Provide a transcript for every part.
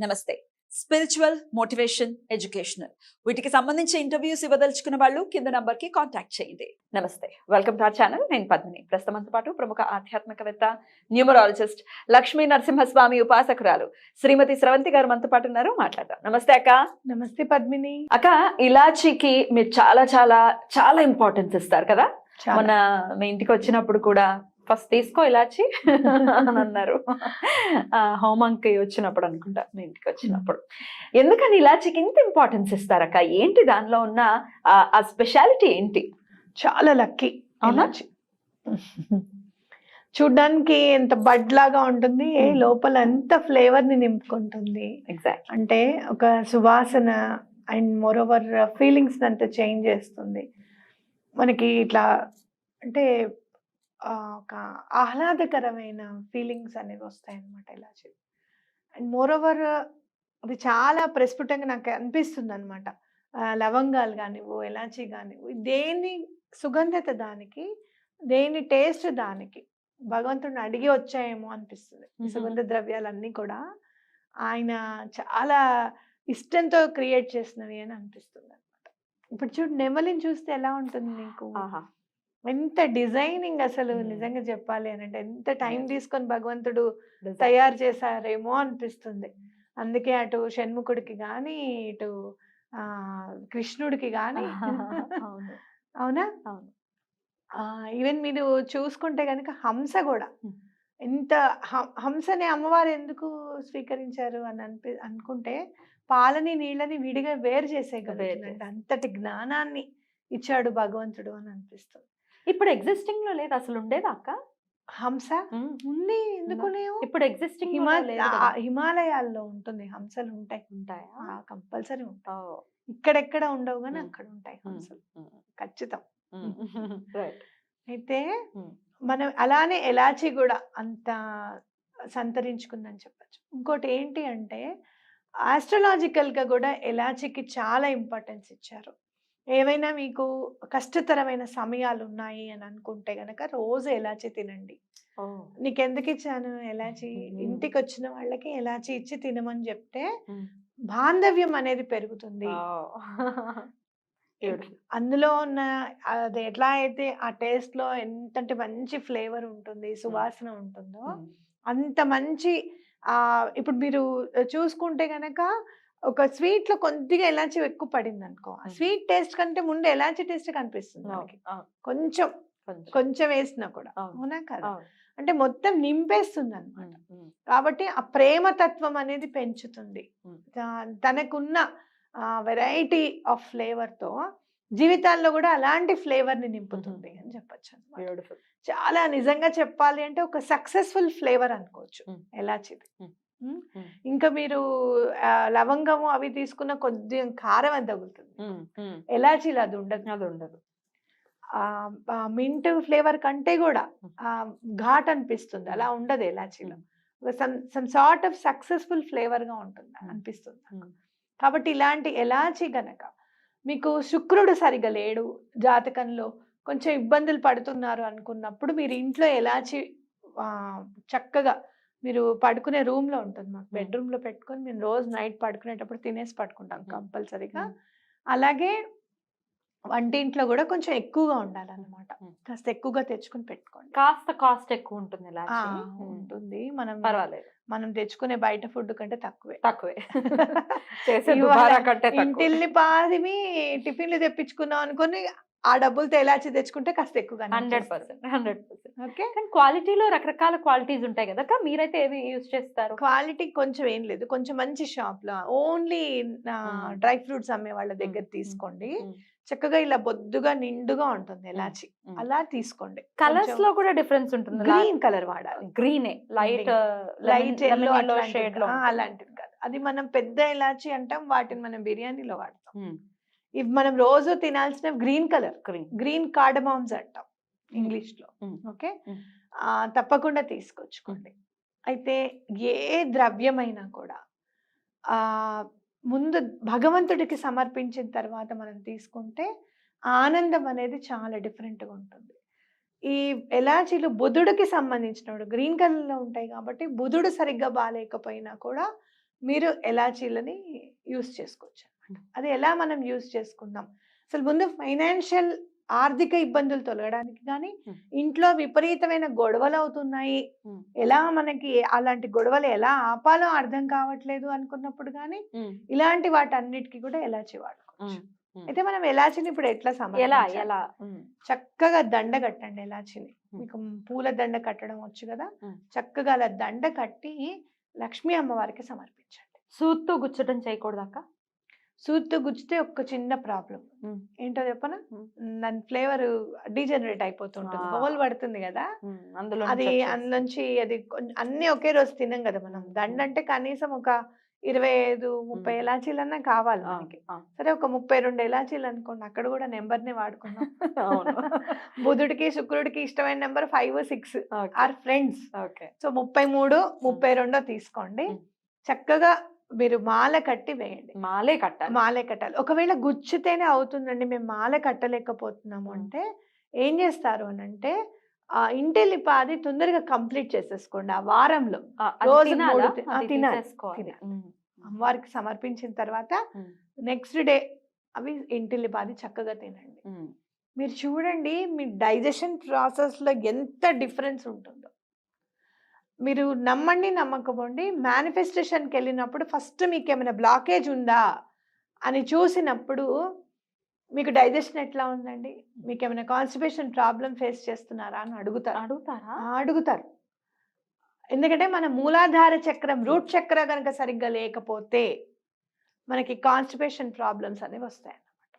నమస్తే. Spiritual motivation educational వీటికి సంబంధించి ఇంటర్వ్యూస్ ఇవ్వదలుచుకున్న వాళ్ళు కింద నంబర్కి కాంటాక్ట్ చేయండి. నమస్తే. వెల్కమ్ టు అవర్ ఛానల్ నేను పద్మిని. ప్రస్తుతంతో పాటు ప్రముఖ ఆధ్యాత్మికవేత్త న్యూమరాలజిస్ట్ లక్ష్మీ నరసింహస్వామి ఉపాసకురాలు శ్రీమతి స్రవంతి గారు మనతో పాటు ఉన్నారు. మాట్లాడదాం. నమస్తే అక్క. నమస్తే పద్మిని. అక్క ఇలాచీకి మీరు చాలా చాలా చాలా ఇంపార్టెన్స్ ఇస్తారు కదా. మొన్న మీ ఇంటికి వచ్చినప్పుడు కూడా ఫస్ట్ తీసుకో ఇలాచి అని అన్నారు. హోమంకి వచ్చినప్పుడు అనుకుంటా మీ ఇంటికి వచ్చినప్పుడు. ఎందుకని ఇలాచికి ఇంత ఇంపార్టెన్స్ ఇస్తారక్క? ఏంటి దానిలో ఉన్న ఆ- స్పెషాలిటీ ఏంటి? చాలా లక్కీ అవునా? చూడ్డానికి ఎంత బడ్ లాగా ఉంటుంది. లోపల ఎంత ఫ్లేవర్ని నింపుకుంటుంది. ఎగ్జాక్ట్ అంటే ఒక సువాసన అండ్ మోర్ ఓవర్ ఫీలింగ్స్ అంతా చేంజ్ చేస్తుంది. మనకి ఇట్లా అంటే ఒక ఆహ్లాదకరమైన ఫీలింగ్స్ అనేవి వస్తాయి అనమాట ఇలా అండ్ మోర్ ఓవర్ అది చాలా ప్రస్ఫుటంగా నాకు అనిపిస్తుంది అనమాట లవంగాలు కానివ్వు ఎలాచి కానివ్వు దేని సుగంధత దానికి దేని టేస్ట్ దానికి భగవంతుడిని అడిగి వచ్చాయేమో అనిపిస్తుంది. సుగంధ ద్రవ్యాలన్నీ కూడా ఆయన చాలా ఇష్టంతో క్రియేట్ చేసినవి అని అనిపిస్తుంది అనమాట ఇప్పుడు చూడు నెమలిని చూస్తే ఎలా ఉంటుంది నీకు? ఆహా! ఎంత డిజైనింగ్ అసలు. నిజంగా చెప్పాలి అని అంటే ఎంత టైం. తీసుకొని భగవంతుడు. తయారు చేశారేమో అనిపిస్తుంది. అందుకే అటు షణ్ముఖుడికి కానీ ఇటు ఆ కృష్ణుడికి కానీ అవును. ఈవెన్ మీరు చూసుకుంటే కనుక హంస కూడా. ఎంత హంసని అమ్మవారు ఎందుకు స్వీకరించారు అని అనిపి అనుకుంటే పాలని నీళ్ళని విడిగా వేరు చేసేయగలుగుతుందంటే అంతటి జ్ఞానాన్ని ఇచ్చాడు భగవంతుడు అని అనిపిస్తుంది. ఇప్పుడు ఎగ్జిస్టింగ్లో లేదు అసలు ఉండేదా అక్క? హంస? ఉంది. ఎందుకు ఇప్పుడు ఎగ్జిస్టింగ్ హిమాలయాల్లో ఉంటుంది హంసలు ఉంటాయి. ఉంటాయా? కంపల్సరీ ఉంటాయి. ఇక్కడెక్కడ ఉండవు కానీ. అక్కడ ఉంటాయి. హంసలు. ఖచ్చితం. అయితే. మనం అలానే ఎలాచి కూడా అంత సంతరించుకుందని చెప్పచ్చు. ఇంకోటి ఏంటి అంటే astrological గా కూడా ఎలాచికి చాలా ఇంపార్టెన్స్ ఇచ్చారు. ఏవైనా మీకు కష్టతరమైన సమయాలు ఉన్నాయి అని అనుకుంటే గనక రోజు ఎలాచి తినండి ఓ నీకు ఎందుకు ఇచ్చాను ఎలాచి. ఇంటికి వచ్చిన వాళ్ళకి ఎలాచి ఇచ్చి తినమని చెప్తే. బాంధవ్యం అనేది పెరుగుతుంది. అందులో ఉన్న అది ఎట్లా అయితే ఆ టేస్ట్లో ఎంతంటే మంచి ఫ్లేవర్ ఉంటుంది సువాసన ఉంటుందో. అంత మంచి ఆ ఇప్పుడు మీరు చూసుకుంటే గనక ఒక స్వీట్లో కొద్దిగా ఎలాచి ఎక్కువ పడింది అనుకో. స్వీట్ టేస్ట్ కంటే ముందు ఎలాచి టేస్ట్ కనిపిస్తుంది మనకి. కొంచెం కొంచెం. వేసినా కూడా. అవును, కదా. అంటే మొత్తం నింపేస్తుంది అనమాట కాబట్టి ఆ ప్రేమ తత్వం అనేది పెంచుతుంది. తనకున్న వెరైటీ ఆఫ్ ఫ్లేవర్తో జీవితాల్లో కూడా అలాంటి ఫ్లేవర్ని నింపుతుంది అని చెప్పొచ్చు. చాలా నిజంగా చెప్పాలి అంటే ఒక సక్సెస్ఫుల్ ఫ్లేవర్ అనుకోవచ్చు. ఎలాచిది. ఇంకా మీరు లవంగము అవి తీసుకున్న కొద్ది కారం అది తగులుతుంది. ఎలాచీలు అది ఉండదు. అది ఉండదు. మింట్ ఫ్లేవర్ కంటే కూడా. ఆ, ఘాట్ అనిపిస్తుంది. అలా ఉండదు ఎలాచీలో. Some some sort of successful ఫ్లేవర్గా ఉంటుంది. అనిపిస్తుంది. కాబట్టి ఇలాంటి ఎలాచి గనక మీకు శుక్రుడు సరిగా లేడు జాతకంలో కొంచెం ఇబ్బందులు పడుతున్నారు అనుకున్నప్పుడు మీరు ఇంట్లో ఎలాచి చక్కగా మీరు పడుకునే రూమ్లో ఉంటుంది మాకు. Mm. బెడ్రూమ్లో పెట్టుకొని మేము రోజు నైట్ పడుకునేటప్పుడు తినేసి పడుకుంటాం. కంపల్సరీగా. అలాగే వంటింట్లో కూడా కొంచెం ఎక్కువగా ఉండాలన్నమాట. కాస్త ఎక్కువగా తెచ్చుకుని పెట్టుకోండి. కాస్త కాస్ట్ ఎక్కువ ఉంటుంది ఉంటుంది. మనం పర్వాలేదు. మనం తెచ్చుకునే బయట ఫుడ్ కంటే తక్కువే. తక్కువే. ఇంటిల్లి పాదిమి టిఫిన్లు తెప్పించుకున్నాం అనుకుని ఆ డబ్బులతో ఎలాచి తెచ్చుకుంటే కాస్త ఎక్కువగా hundred percent hundred percent. Okay? కానీ క్వాలిటీలో రకరకాల క్వాలిటీస్ ఉంటాయి కదా మీరైతే ఏవి యూజ్ చేస్తారు? క్వాలిటీ కొంచెం ఏం లేదు. కొంచెం మంచి షాప్లో ఓన్లీ. డ్రై ఫ్రూట్స్ అమ్మే వాళ్ళ దగ్గర. తీసుకోండి. చక్కగా ఇలా బొద్దుగా నిండుగా ఉంటుంది ఎలాచి. అలా తీసుకోండి. కలర్స్లో కూడా డిఫరెన్స్ ఉంటుంది. గ్రీన్ కలర్ వాడాలి. గ్రీన్. లైట్ లైట్ ఎల్లో షేడ్లో అలాంటిది కాదు. అది మనం పెద్ద ఎలాచి అంటాం వాటిని మనం బిర్యానీలో వాడతాం. ఇవి మనం రోజు తినాల్సిన green colour green green cardamoms అంటాం ఇంగ్లీష్లో Mm. ఓకే? తప్పకుండా తీసుకొచ్చుకోండి. అయితే ఏ ద్రవ్యమైనా కూడా ఆ ముందు భగవంతుడికి సమర్పించిన తర్వాత మనం తీసుకుంటే ఆనందం అనేది చాలా డిఫరెంట్గా ఉంటుంది. ఈ ఎలాచీలు బుధుడికి సంబంధించినవి గ్రీన్ కలర్లో ఉంటాయి కాబట్టి బుధుడు సరిగ్గా బాగాలేకపోయినా కూడా మీరు ఎలాచీలని యూస్ చేసుకోవచ్చు. అది ఎలా మనం యూస్ చేసుకుందాం? అసలు ముందు ఫైనాన్షియల్ ఆర్థిక ఇబ్బందులు తొలగడానికి కానీ. ఇంట్లో విపరీతమైన గొడవలు అవుతున్నాయి. ఎలా మనకి అలాంటి గొడవలు ఎలా ఆపాలో అర్థం కావట్లేదు అనుకున్నప్పుడు కానీ ఇలాంటి వాటన్నిటికీ కూడా ఎలాచి వాడుకోవచ్చు. అయితే మనం ఎలాచిని ఇప్పుడు ఎట్లా ఎలా? సమర్పించాలి? ఎలా? చక్కగా దండ కట్టండి ఎలాచిని. మీకు పూల దండ కట్టడం వచ్చు కదా. చక్కగా అలా దండ కట్టి లక్ష్మీ అమ్మవారికి సమర్పించండి. సూత్తో గుచ్చడం చేయకూడదు అక్క? సూత్తు గుచ్చితే ఒక చిన్న ప్రాబ్లం. ఏంటో చెప్పనా. దాని ఫ్లేవర్ డీజనరేట్ అయిపోతుంటుంది. హోల్ పడుతుంది కదా? అందులో అది. అందులోంచి అది అన్ని ఒకే రోజు తినం కదా మనం. దండ అంటే కనీసం ఒక ఇరవై ఐదు ముప్పై. ఎలాచీలన్నా కావాలి మనకి. సరే ఒక ముప్పై రెండు ఎలాచీలు అనుకోండి అక్కడ కూడా నెంబర్ నే వాడుకున్నాం బుధుడికి శుక్రుడికి ఇష్టమైన number five six are friends. Okay. So ముప్పై మూడు ముప్పై రెండో తీసుకోండి. చక్కగా మీరు మాల కట్టి వేయండి. మాలే కట్టాలి. మాలే కట్టాలి. ఒకవేళ గుచ్చితేనే అవుతుందండి మేము మాల కట్టలేకపోతున్నాము. అంటే ఏం చేస్తారు అని అంటే ఆ ఇంటిలిపాది తొందరగా కంప్లీట్ చేసేసుకోండి. ఆ వారంలో రోజు తినాలా? అమ్మవారికి సమర్పించిన తర్వాత నెక్స్ట్ డే అవి ఇంటిలిపాది చక్కగా తినండి. మీరు చూడండి మీ డైజెషన్ ప్రాసెస్లో ఎంత డిఫరెన్స్ ఉంటుందో. మీరు నమ్మండి నమ్మకపోండి మేనిఫెస్టేషన్కి వెళ్ళినప్పుడు ఫస్ట్ మీకు ఏమైనా బ్లాకేజ్ ఉందా అని చూసినప్పుడు మీకు డైజెషన్ ఎట్లా ఉందండి? మీకు ఏమైనా కాన్స్టిపేషన్ ప్రాబ్లం ఫేస్ చేస్తున్నారా అని అడుగుతారు. అడుగుతారా? అడుగుతారు. ఎందుకంటే మన మూలాధార చక్రం రూట్ చక్ర కనుక సరిగ్గా లేకపోతే మనకి కాన్స్టిపేషన్ ప్రాబ్లమ్స్ అనేవి వస్తాయి అన్నమాట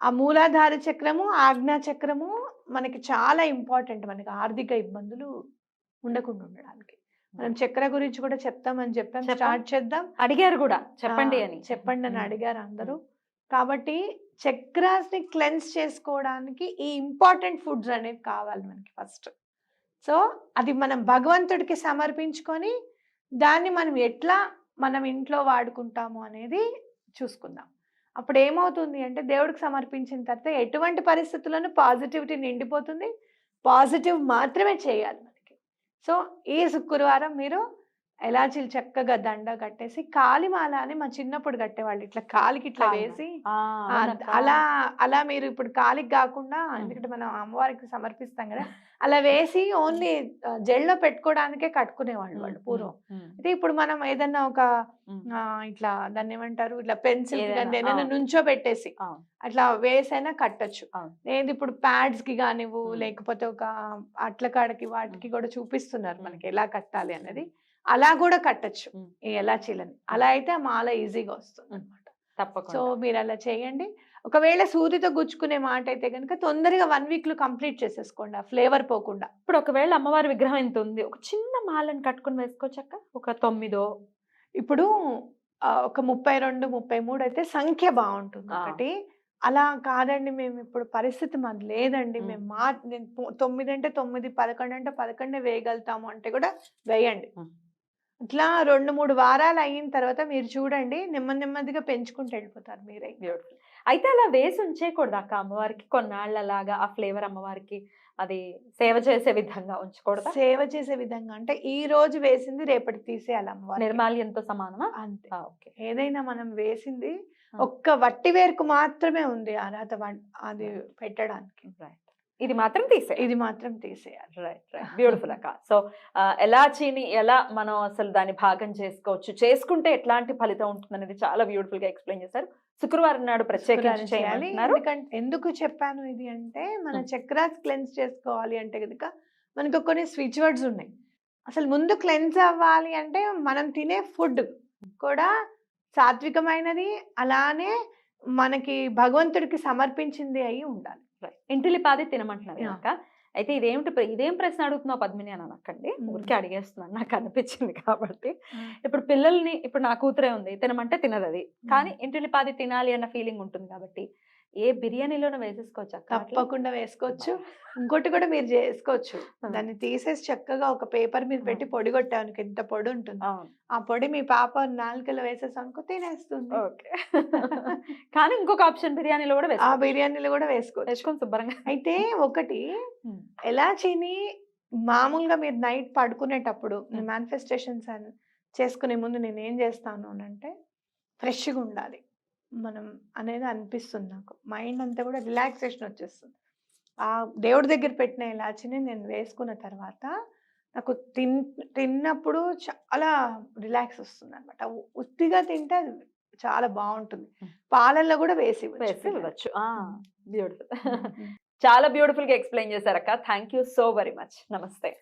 ఆ మూలాధార చక్రము ఆజ్ఞా చక్రము మనకి చాలా ఇంపార్టెంట్ మనకి ఆర్థిక ఇబ్బందులు ఉండకుండా ఉండడానికి. మనం చక్ర గురించి కూడా చెప్తామని చెప్పాం. స్టార్ట్ చేద్దాం. అడిగారు కూడా. చెప్పండి అని. చెప్పండి అని అడిగారు అందరూ. కాబట్టి చక్రాస్ని క్లెన్స్ చేసుకోవడానికి ఈ ఇంపార్టెంట్ ఫుడ్స్ అనేవి కావాలి మనకి ఫస్ట్. సో అది మనం భగవంతుడికి సమర్పించుకొని దాన్ని మనం ఎట్లా మనం ఇంట్లో వాడుకుంటాము అనేది చూసుకుందాం. అప్పుడు ఏమవుతుంది అంటే దేవుడికి సమర్పించిన తర్వాత ఎటువంటి పరిస్థితులను పాజిటివిటీ నిండిపోతుంది. పాజిటివ్ మాత్రమే చేయాలి సో ఈ శుక్రవారం మీరు ఎలాచీలు చక్కగా దండ కట్టేసి కాలిమాల అని మా చిన్నప్పుడు కట్టేవాళ్ళు ఇట్లా కాలికి ఇట్లా. వేసి. అలా అలా మీరు ఇప్పుడు కాలికి కాకుండా ఎందుకంటే మనం అమ్మవారికి సమర్పిస్తాం కదా అలా వేసి ఓన్లీ జెల్లో పెట్టుకోవడానికే కట్టుకునేవాళ్ళు వాళ్ళు పూర్వం అయితే ఇప్పుడు మనం ఏదన్నా ఒక ఇట్లా దాన్ని ఏమంటారు ఇట్లా పెన్సిల్ ఏదైనా. నుంచో పెట్టేసి. అట్లా వేసైనా కట్టొచ్చు. లేదు ఇప్పుడు ప్యాడ్స్కి కానివ్వు. లేకపోతే ఒక అట్ల కాడకి వాటికి కూడా చూపిస్తున్నారు. మనకి ఎలా కట్టాలి అనేది అలా కూడా కట్టొచ్చు. ఈ ఎలాచీలని అలా అయితే ఆ మాల ఈజీగా వస్తుంది అనమాట తప్పకుండా సో మీరు అలా చేయండి. ఒకవేళ సూదితో గుచ్చుకునే మాట అయితే కనుక తొందరగా వన్ వీక్లో కంప్లీట్ చేసేసుకోండి ఆ ఫ్లేవర్ పోకుండా. ఇప్పుడు ఒకవేళ అమ్మవారి విగ్రహం ఎంత ఉంది? ఒక చిన్న మాలను కట్టుకొని వేసుకోవచ్చక్క? ఒక తొమ్మిదో? ఇప్పుడు ఒక ముప్పై రెండు ముప్పై మూడు అయితే సంఖ్య బాగుంటుంది. ఒకటి. అలా కాదండి మేము ఇప్పుడు పరిస్థితి మాది లేదండి. మేము మా తొమ్మిది అంటే తొమ్మిది పదకొండు అంటే పదకొండే వేయగలుగుతాము అంటే కూడా వేయండి. ఇట్లా రెండు మూడు వారాలు అయిన తర్వాత మీరు చూడండి నెమ్మది నెమ్మదిగా పెంచుకుంటూ వెళ్ళిపోతారు మీరే బ్యూటిఫుల్ అయితే అలా వేసి ఉంచేయకూడదు అక్క అమ్మవారికి? కొన్నాళ్ళు అలాగా ఆ ఫ్లేవర్ అమ్మవారికి అది సేవ చేసే విధంగా ఉంచకూడదా? సేవ చేసే విధంగా. అంటే ఈ రోజు వేసింది రేపటికి తీసేయాలి అమ్మవారికి. నిర్మాల్యంతో సమానమా? అంతే. ఓకే. ఏదైనా మనం వేసింది. ఒక్క వట్టి వేరుకు మాత్రమే ఉంది అర్హత అది పెట్టడానికి. రైట్ ఇది మాత్రం తీసే ఇది మాత్రం తీసేయాలి. రైట్ రైట్ బ్యూటిఫుల్ అక్క. సో ఎలాచీని ఎలా మనం అసలు దాన్ని భాగం చేసుకోవచ్చు చేసుకుంటే ఎట్లాంటి ఫలితం ఉంటుంది అనేది చాలా బ్యూటిఫుల్గా ఎక్స్ప్లెయిన్ చేశారు. శుక్రవారం నాడు ప్రత్యేకించి చేయాలి. ఎందుకు చెప్పాను ఇది అంటే మన మ్. చక్రాస్ క్లెన్స్ చేసుకోవాలి అంటే కనుక మనకు కొన్ని స్విచ్ వర్డ్స్ ఉన్నాయి. అసలు ముందు క్లెన్స్ అవ్వాలి అంటే మనం తినే ఫుడ్ కూడా సాత్వికమైనది అలానే మనకి భగవంతుడికి సమర్పించింది అయి ఉండాలి. ఇంటిలిపాది తినమంటున్నారు. అక్క అయితే ఇదేమిటి ఇదేం ప్రశ్న అడుగుతున్నావు పద్మిని అని అనకండి. ఊరికే అడిగేస్తున్నాను నాకు అనిపించింది కాబట్టి. ఇప్పుడు పిల్లల్ని ఇప్పుడు నా కూతురే ఉంది. తినమంటే తినదు అది కానీ ఇంటిలిపాది తినాలి అన్న ఫీలింగ్ ఉంటుంది కాబట్టి ఏ బిర్యానీలోనూ వేసేసుకోవచ్చు? తప్పకుండా వేసుకోవచ్చు ఇంకోటి కూడా మీరు చేసుకోవచ్చు. దాన్ని తీసేసి చక్కగా ఒక పేపర్ మీద పెట్టి. పొడి కొట్టాను ఇంత పొడి ఉంటుంది ఆ పొడి మీ పాప నాలుకలో వేసేసి అనుకో తినేస్తుంది ఓకే కానీ ఇంకొక ఆప్షన్ బిర్యానీలో కూడా ఆ. బిర్యానీలో కూడా వేసుకోవచ్చు వేసుకొని శుభ్రంగా అయితే ఒకటి Hmm. ఎలాచీని మామూలుగా మీరు నైట్ పడుకునేటప్పుడు. మేనిఫెస్టేషన్స్ చేసుకునే ముందు నేను ఏం చేస్తాను అని అంటే ఫ్రెష్గా ఉండాలి మనం అనేది అనిపిస్తుంది నాకు. మైండ్ అంతా కూడా రిలాక్సేషన్ వచ్చేస్తుంది. ఆ దేవుడి దగ్గర పెట్టిన ఇలాచిని నేను వేసుకున్న తర్వాత నాకు తిన్ తిన్నప్పుడు చాలా రిలాక్స్ వస్తుంది అనమాట ఉత్తిగా తింటే అది చాలా బాగుంటుంది. పాలల్లో కూడా వేసి వేసి. ఇవ్వచ్చు. బ్యూటిఫుల్. చాలా బ్యూటిఫుల్గా explain చేశారక్క. Thank you so very much. నమస్తే.